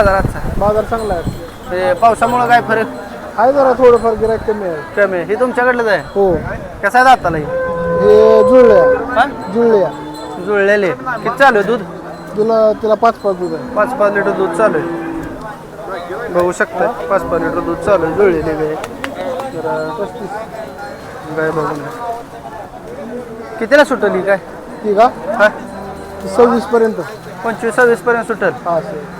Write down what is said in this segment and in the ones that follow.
बाजार आजचा बाजार चांगला आहे. ते पावसामुळं काय फरक? आहे जरा थोडंफार गिरायक कमी आहे. कमी आहे. हे तुमच्याकडलंच आहे? हो. कसं आहे दाताला हे? हे जुळल्या हा? जुळल्या जुळलेले किती चालू आहे दूध? तुला तिला पाच पाच दूध आहे. पाच पाच लिटर दूध चालू आहे. बघू शकता. पाच पाच लिटर दूध चालू आहे. जुळलेले गाय जरा पस्तीस. गाय बघून घ्या. कितीला सुटली काय? ती का? हा? सव्वीस पर्यंत. पंचवीस सव्वीस पर्यंत सुटल. हा सर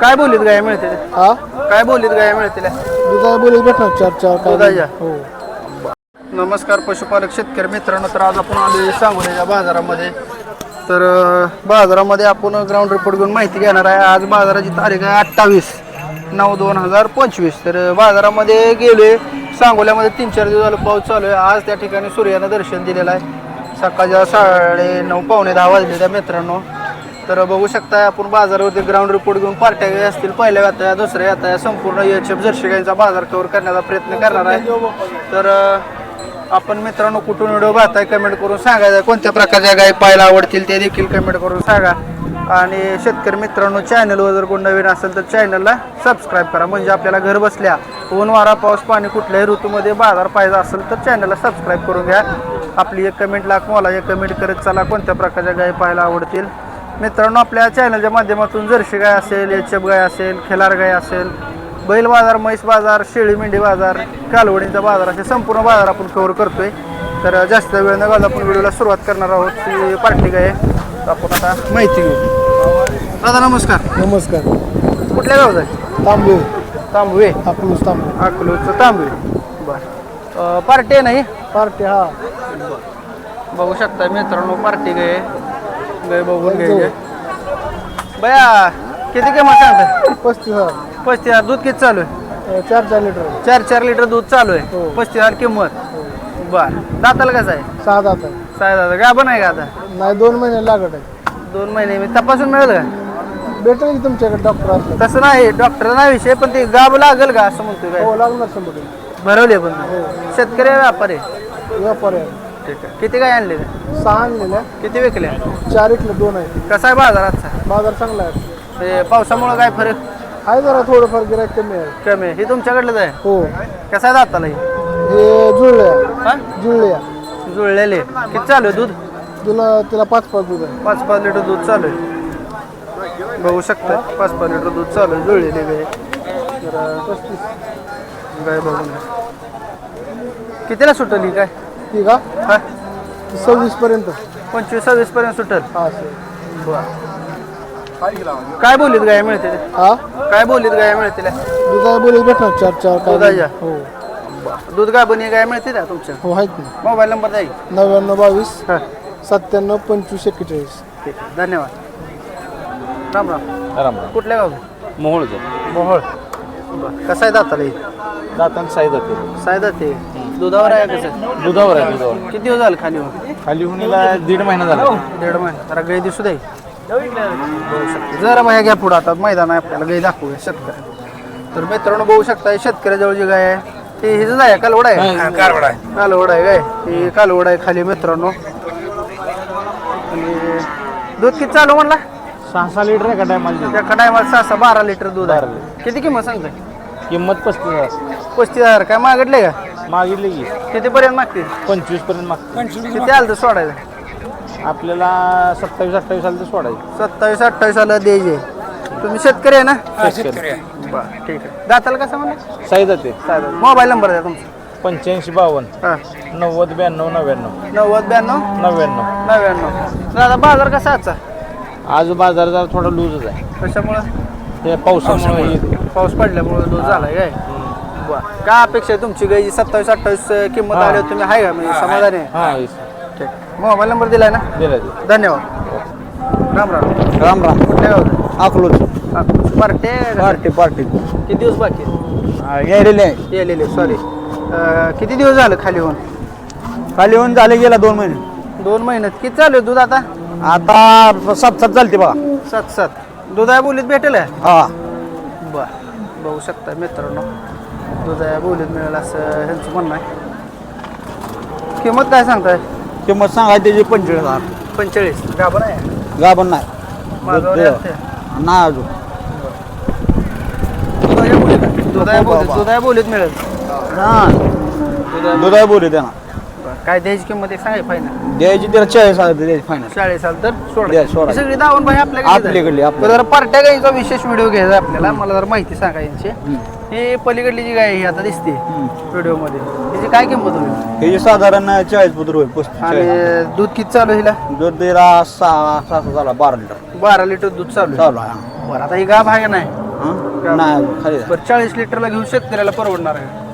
काय बोलीत गाय मिळते हा? काय बोलीत गाय मिळतील? दुधा बोली भेटणार चार चार दुधाच्या? हो. नमस्कार पशुपालक शेतकरी मित्रांनो. तर आज आपण आलो सांगोल्याच्या बाजारामध्ये. तर अं, बाजारामध्ये आपण ग्राउंड रिपोर्ट घेऊन माहिती घेणार आहे. आज बाजाराची तारीख आहे अठ्ठावीस नऊ दोन हजार पंचवीस. तर अं, बाजारामध्ये गेलोय. सांगोल्यामध्ये तीन चार दिवस झालं पाऊस चालू आहे. आज त्या ठिकाणी सूर्यानं दर्शन दिलेलं आहे. सकाळच्या साडे नऊ पावणे दहा वाजले त्या मित्रांनो. तर बघू शकता आपण बाजारावरती ग्राउंड रिपोर्ट घेऊन पार्ट्या काही असतील. पहिल्या आता दुसऱ्या आता संपूर्ण एच एफ जर्शी गाईचा बाजार कव्हर करण्याचा प्रयत्न करणार आहे. तर आपण मित्रांनो कुठून व्हिडिओ पाहताय कमेंट करून सांगायचा कोणत्या प्रकारच्या गाय पाहायला आवडतील ते देखील कमेंट करून सांगा. आणि शेतकरी मित्रांनो चॅनलवर जर कोण नवीन असेल तर चॅनलला सबस्क्राईब करा. म्हणजे आपल्याला घर बसल्या ऊन वारा पाऊस पाणी कुठल्याही ऋतूमध्ये बाजार पाहिजे असेल तर चॅनलला सबस्क्राईब करून घ्या. आपली एक कमेंट लाख मला एक कमेंट करत चला. कोणत्या प्रकारच्या गाय पाहायला आवडतील? मित्रांनो आपल्या चॅनलच्या माध्यमातून जर्शी गाय असेल एच एफ गाय असेल खिलार गाय असेल बैल बाजार म्हैस बाजार शेळी मेंढी बाजार कालवडींचा बाजार असे संपूर्ण बाजार आपण कव्हर करतोय. तर जास्त वेळ न घालता आपण व्हिडिओला सुरुवात करणार आहोत. ती पार्टी गाय आपण आता माहिती घेऊ. दादा नमस्कार. नमस्कार. कुठल्या गावात आहे? तांबे तांबवे. अकलूस तांबे अकलूजचं तांबवे. बरं. पार्टी आहे नाही पार्टी हा. बघू शकता मित्रांनो पार्टी गाय. गाय बघून घ्यायचे. बया किती किंमत सांगताय पस्तीस हजार. पस्तीस हजार. दूध किती चालू आहे? चार चार लिटर. चार चार लिटर दूध चालू आहे. हो. पस्तीस हजार किंमत. बर. दाताला कसं आहे? सहा दात आहे. साय दादा गाभण आहे का आता? नाही दोन महिने लागत आहे. दोन महिने. मी तपासून मिळेल का? भेटेल की तुमच्याकडे डॉक्टर असलं तसं नाही. डॉक्टर नाही विषय पण ते गाभ लागेल का? असं म्हणतोय काय? हो लागणार शंभर टक्के. भरवले पण. शेतकरी आहे, व्यापारी? आहे. व्यापारी आहे. ठीक आहे. किती काय आणले सहा आणलेल्या. किती विकले चार इथले दोन आहे कसा आहे बाजार आजचा? बाजार चांगला आहे. ते पावसामुळं काय फरक? आहे जरा थोडंफार गिरायक कमी आहे. कमी आहे. हे तुमच्याकडलंच आहे? हो. कसा आहे दाताला हे? हे जुळल्या हा? जुळल्या जुळलेले किती चालू आहे दूध? तुला तिला पाच पाच दूध आहे. पाच पाच लिटर दूध चालू आहे. बघू शकता. पाच पाच लिटर दूध चालू आहे. जुळलेले गाय जरा पस्तीस. गाय बघून घ्या. कितीला सुटली काय ती का? हा. सव्वीस पर्यंत पंचवीस सव्वीस पर्यंत सुटल. हा सर. काय बोलीत गाय मिळते हा? काय बोलीत गाय मिळतील? दुधा बोली भेटणार चार चार काय दुधाच्या? हो. दूध काय बनी गाय मिळते का तुमच्या? हो आहेत ना मोबाईल नंबर द्या की. नव्याण्णव बावीस हा. सत्त्याण्णव पंचवीस एक्केचाळीस. ठीक आहे. धन्यवाद. राम राम. राम कुठल्या गाव मोहोळचं. मोहोळ. कसं आहे दाताला? दातान साई जाते सायदा ते. दुधावर आहे कसं दुधावर आहे दुधावर. किती दिवस झाले खाली होऊन? खाली हुनीला दीड महिना झाला. दीड महिना. जरा गाई दिसू दे. जरा बाहेर घ्या पुढं आता. मैदान आहे आपल्याला. गाई दाखवूया शेतकऱ्या तर मित्रांनो बघू शकता ही शेतकऱ्याजवळ जी गाय आहे ती हिच आहे कालवड आहे? कारवड आहे. कालवड आहे काय? ही कालवड आहे खाली मित्रांनो. आणि दूध किती चालू म्हणला? सहा सहा लिटर आहे का टायमाला त्या खडायमध्ये सहा सहा बारा लिटर दूध आहे. किती किंमत सांगताय? किंमत पस्तीस हजार. पस्तीस हजार. काय मागितले का? मागितली की. कितीपर्यंत मागते पंचवीसपर्यंत मागते किती आलं तर सोडायचं आपल्याला सत्तावीस अठ्ठावीस आलं तर सोडायचं. सत्तावीस अठ्ठावीस आलं द्यायचे. तुम्ही शेतकरी आहे ना? शेतकरी. बरं ठीक आहे. दाताला कसं म्हणलं? साई जाते चालेल मोबाईल नंबर द्या तुमचा. पंच्याऐंशी बावन्न. हां. नव्वद ब्याण्णव नव्याण्णव. नव्वद ब्याण्णव? नव्याण्णव. नव्याण्णव. दादा बाजार कसा आजचा? आज बाजार जरा थोडा लूजच आहे. कशामुळं? ते पावसामुळे हे- पाऊस पडल्यामुळे दूध झालाय काय? बरं. काय अपेक्षा आहे तुमची? गायची सत्तावीस अठ्ठावीस किंमत हां. आली तुम्ही आहे का? म्हणजे समाधानी आहे? हा. ठीक. मोबाईल नंबर दिलाय ना? दिलं ते धन्यवाद. राम राम. राम राम. कुठल्या गावात अकलूज पार्टे पार्टी पार्टी. किती दिवस बाकी आहेत? गेलेले आहे. येलेले सॉरी किती दिवस झालं खाली होऊन? खाली येऊन झाले गेला दोन महिने. दोन महिन्यात किती चालू आहे दूध आता? आता सात सात चालते बघा. सात सात. दुधा बोलीत भेटेल? आहे हा. बर बघू शकता मित्रांनो. दुधा बोलीत मिळेल असं ह्यांचं म्हणणं आहे. किंमत काय सांगताय? किंमत सांगायची त्याची पंचवीस हजार. पंचेचाळीस. गाभण आहे? गाभण नाही. दूध- नाही अजून. दुधाया बोलीत आहे. दुधाया बोलीत दुधाया बोलीत मिळेल. दुधाय बोलू त्यांना बरं. काय द्यायची किंमत फायनल द्यायची त्याला चाळीस हजार द्यायची फायनल चाळीस साल तर सोडा. द्या, सोडा. ही सगळी दावण भाई आपल्याकडे आपल्याकडली, आपल्याकडली. जरा पार्ट्या गायीचा विशेष व्हिडिओ घ्यायचा आहे आपल्याला. मला जरा माहिती सांगा यांची. ही पलीकडली जी गाय आहे ही आता दिसते व्हिडिओमध्ये त्याची काय किंमत होईल? हे जे साधारण चाळीस पुत्र होईल पस्तीस चाळीस. आणि दूध किती चालू आहे हिला? दूध दिला सहा सहा सहा झाला बारा लिटर. बारा लिटर दूध चालू आहे. चालू आहे बरं आता ही आहे का नाही. हं? नाही अजून, खाली आहे. बरं चाळीस लिटरला घेऊन शेतकऱ्याला परवडणार आहे.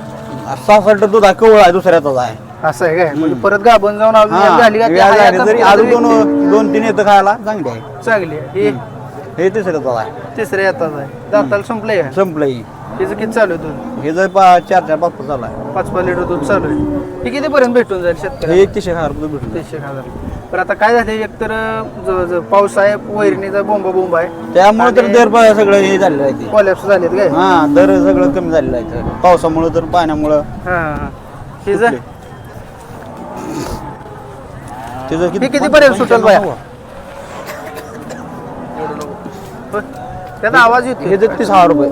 सहा सहा लिटर दूध आहे कवळ आहे दुसऱ्याचाच आहे. असं आहे काय? म्हणजे परत गाभण जाऊन अजून एक झाली का ती व्याज आहे. आता अजून. दोन दोन तीन येतं खायला चांगली आहे. चांगली आहे. ही हे तिसऱ्याचाच आहे. तिसऱ्या येतात आहे. दाताला संपलंय का? संपलं ही तिचं किती चालू आहे दूध? हे जर पा- चार चार पाच पाच चालू आहे. पाच पाच लिटर दूध चालू आहे. हे कितीपर्यंत भेटून जाईल शेतकऱ्याला? हे एकतीसशे हजार रुपये भेटून जाईल. तीनशे हजार पण आता काय झालं एकतर ज- ज- पाऊस आहे वैरणीचा बोंबा बोंब आहे. त्यामुळे तर आणि दर प- सगळं हे झालेलं आहे ते. कॉलॅप्स झालेत काय? हा दर सगळं कमी झालेलं आहे. इथं. पावसामुळं तर पाण्यामुळं हा हा हा. तिचं हे कितीपर्यंत सुटेल बाया? होय. त्याचा आवाज हे येतो जर तीस हजार रुपये.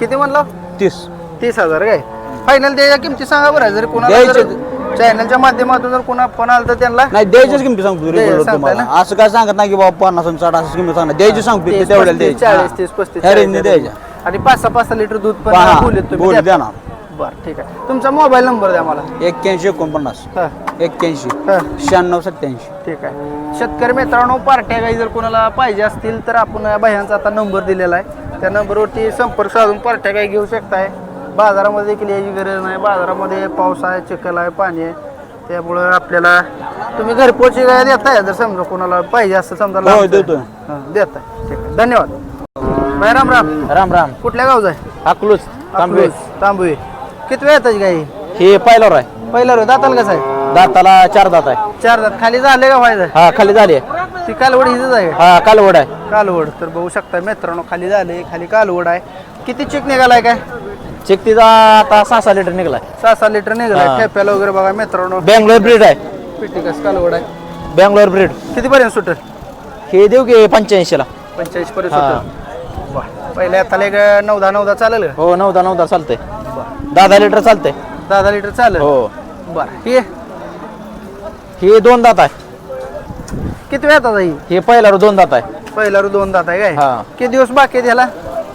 किती म्हणलं? तीस. तीस हजार काय? फायनल त्याच्या किमती सांगा बरं जर कोणाला द्यायचे. चॅनलच्या माध्यमातून जर कोणा फोन आला तर त्यांना नाही द्यायचीच किमती सांगतो द्यायची रेग्युलर सांगताय तुम्हाला. असं काय सांगत नाही की बाबा पन्नास आणि साठ असं किंमत सांगणार. द्यायची सांगतो ते तीस, तेवढ्याला पस्तीस, द्यायची. चाळीस तीस पस्तीस ह्या चाळीस रेंजने द्यायच्या आणि पाच सहा पाच सहा लिटर दूध पण हा, तुम्ही बोल द्या. देणार बरं ठीक आहे. तुमचा मोबाईल नंबर द्या मला. एक्क्याऐंशी एकोणपन्नास. हा. एक्क्याऐंशी. हा. शहाण्णव सत्याऐंशी ठीक आहे. शेतकरी मित्रांनो पार्ट्या काही जर कोणाला पाहिजे असतील तर आपण बाह्यांचा आता नंबर दिलेला आहे. त्या नंबरवरती संपर्क साधून पार्ट्या काही घेऊ शकताय. बाजारामध्ये देखील याची गरज नाही. बाजारामध्ये पाऊस आहे चिखल आहे पाणी आहे. त्यामुळं आपल्याला तुम्ही घरपोच काय देताय जर समजा कोणाला पाहिजे असं समजा हो लांबचं. देतो हां, देताय. ठीक आहे. धन्यवाद. बाय राम राम. राम राम. कुठल्या गावचा आहे? अकलूज, तांबवे किती वेळ येतात गाई? हे पाहिल्यावर आहे. पहिला रो दाताल कसं आहे? दाताला चार दात आहे. चार दात. खाली झाले का व्हायचं हा खाली झाली. ती कालवड हिच आहे? हा कालवड आहे. कालवड. तर बघू शकता मित्रांनो खाली झाले खाली कालवड आहे. किती चिक निघालाय काय? चिकटीचा आता सहा सहा लिटर निघालाय. सहा सहा लिटर निघालाय. हा. ठेप्याला वगैरे बघा मित्रांनो. बँगलोर ब्रीड आहे. पिटिकस कालवड आहे. बँगलोर ब्रीड. किती पर्यंत सुटेल? हे देऊ की पंच्याऐंशीला. पंच्याऐंशी पर्यंत हा. सुटेल वा पहिले आता एक नऊ दहा नऊ दहा चालेल का? हो नऊ दहा नऊ दहा चालतंय. दहा दहा लिटर चालतंय. दहा दहा लिटर चालेल? हो. बरं. हे? हे दोन दात आहे. किती वेळ येतात ही? हे पहिला दोन दात आहे. पहिला रो दोन दात आहे काय? हा. किती दिवस बाकी आहे त्याला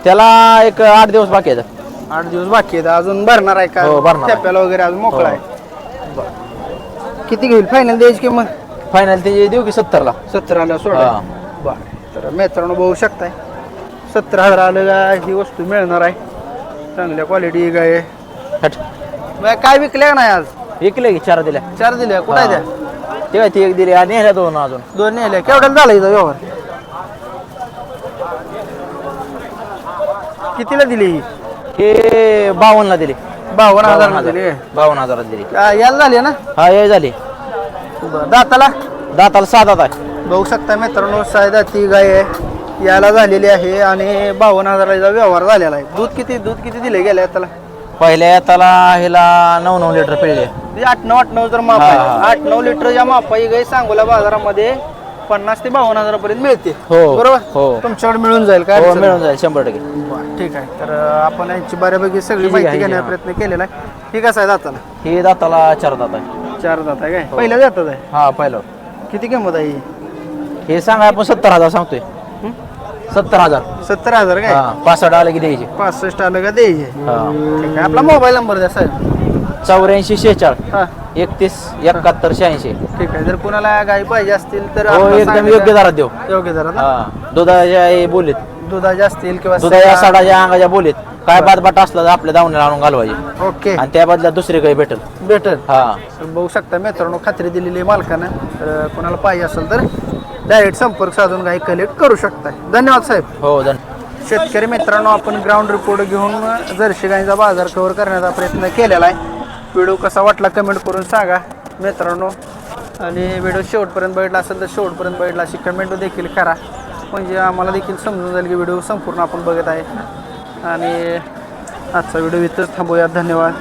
त्याला एक आठ दिवस बाकी आहेत. आठ दिवस बाकी आहेत. अजून भरणार आहे का? हो, भरणार आहे. वगैरे अजून मोकळा हो. आहे. बरं. किती घेईल? फायनल द्यायची किंमत? फायनल ते देऊ की सत्तरला? सतराला सोडा. हा. बर. तर मित्रांनो बघू शकताय. सतरा हजार आलं का ही वस्तू मिळणार आहे. चांगल्या क्वालिटी काय. हट. काय विकल्या नाही आज? विकले की चार दिल्या. चार दिल्या. कुठं आहे त्या? ते एक दिली आणि ह्याला दोन अजून. दोन नेल्या. केवढ्याला झाला इथं व्यवहार? कितीला दिली ही? हे बावन्नला दिली. बावन्न हजार. दिली. हजार बावन्न हजारात दिली. आ, याला झाली ना? हा हे झाली. बरं दाताला? दाताला सहा दात आहे बघू शकता मित्रांनो सायदा ती गाय आहे. याला झालेली आहे आणि बावन्न हजाराचा व्यवहार झालेला आहे. दूध किती दूध किती दिले गेले त्याला? पहिल्या त्याला ह्याला नऊ नऊ लिटर पिळले. म्हणजे आठ नऊ आठ नऊ जर माप आहे. आठ नऊ लिटरच्या मापाई गाई सांगोला बाजारामध्ये पन्नास ते बावन्न हजारापर्यंत मिळते. हो, बरोबर? हो. तुमच्याकडे मिळून जाईल काय हो मिळून जाईल शंभर टक्के. ठीक आहे. तर अं, आपण यांची बऱ्यापैकी सगळी माहिती घेण्याचा. प्रयत्न केलेला आहे. ठीक आहे दाताला? हे दाताला चार दात आहे. चार दात आहे काय? हो. पहिल्या जातात आहे? हा पहिलं. किती किंमत आहे ही? हे सांगा आपण सत्तर हजार सांगतोय? सत्तर हजार. सत्तर हजार काय? हा पासष्ट आलं की द्यायचे. पासष्ट आलं का द्यायचे? हा. ठीक आहे आपला मोबाईल नंबर द्या साहेब. चौऱ्याऐंशी शेहेचाळ हा. एकतीस एकाहत्तर शहाऐंशी. ठीक आहे जर कोणाला गाई पाहिजे असतील तर हो एकदम सांगितलं- योग्य दरात देऊ. योग्य दरात ना? हा. दुधाच्या हे बोलीत. दुधाचे असतील किंवा दुधाच्या साडाच्या अंगाच्या बोलीत. काय बात असला तर आपल्या दावण्याला आणून घालवायचे. ओके. आणि त्या बदल्यात दुसरी काही भेटेल. भेटल. हा. बघू शकता मित्रांनो खात्री दिलेली आहे मालकानं. तर कोणाला पाहिजे असेल तर डायरेक्ट संपर्क साधून गाई कलेक्ट करू शकताय. धन्यवाद साहेब. हो धन शेतकरी मित्रांनो आपण ग्राउंड रिपोर्ट घेऊन जर्शी गाईचा बाजार कव्हर करण्याचा प्रयत्न केलेला आहे. व्हिडिओ कसा वाटला कमेंट करून सांगा. मित्रांनो आणि व्हिडिओ शेवटपर्यंत बघितला असेल तर शेवटपर्यंत बघितला. अशी कमेंट देखील करा. म्हणजे आम्हाला देखील समजून जाईल की व्हिडिओ संपूर्ण आपण बघत आहे. आणि आजचा व्हिडिओ इथंच थांबूया धन्यवाद.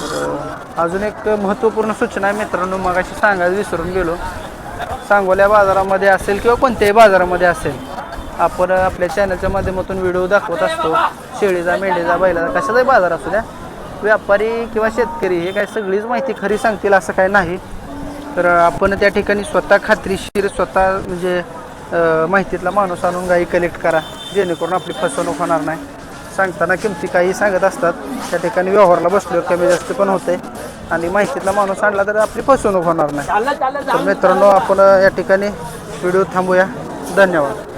तर अजून एक महत्त्वपूर्ण सूचना आहे मित्रांनो मगाशी सांगायला विसरून गेलो. सांगोल्या बाजारामध्ये असेल किंवा कोणत्याही बाजारामध्ये असेल आपण आपल्या चॅनलच्या माध्यमातून व्हिडिओ दाखवत असतो. शेळीचा मेंढीचा बैलाचा कशाचाही बाजार असू द्या व्यापारी किंवा शेतकरी हे काय सगळीच माहिती खरी सांगतील असं काही नाही. तर आपण त्या ठिकाणी स्वतः खात्रीशीर स्वतः म्हणजे माहितीतला माणूस आणून गाई कलेक्ट करा जेणेकरून आपली फसवणूक होणार नाही. सांगताना किमती काही सांगत असतात. त्या ठिकाणी व्यवहारला बसलो कमी जास्त पण होते. आणि माहितीतला माणूस आणला तर आपली फसवणूक होणार नाही. तर मित्रांनो आपण या ठिकाणी व्हिडिओ थांबूया. धन्यवाद.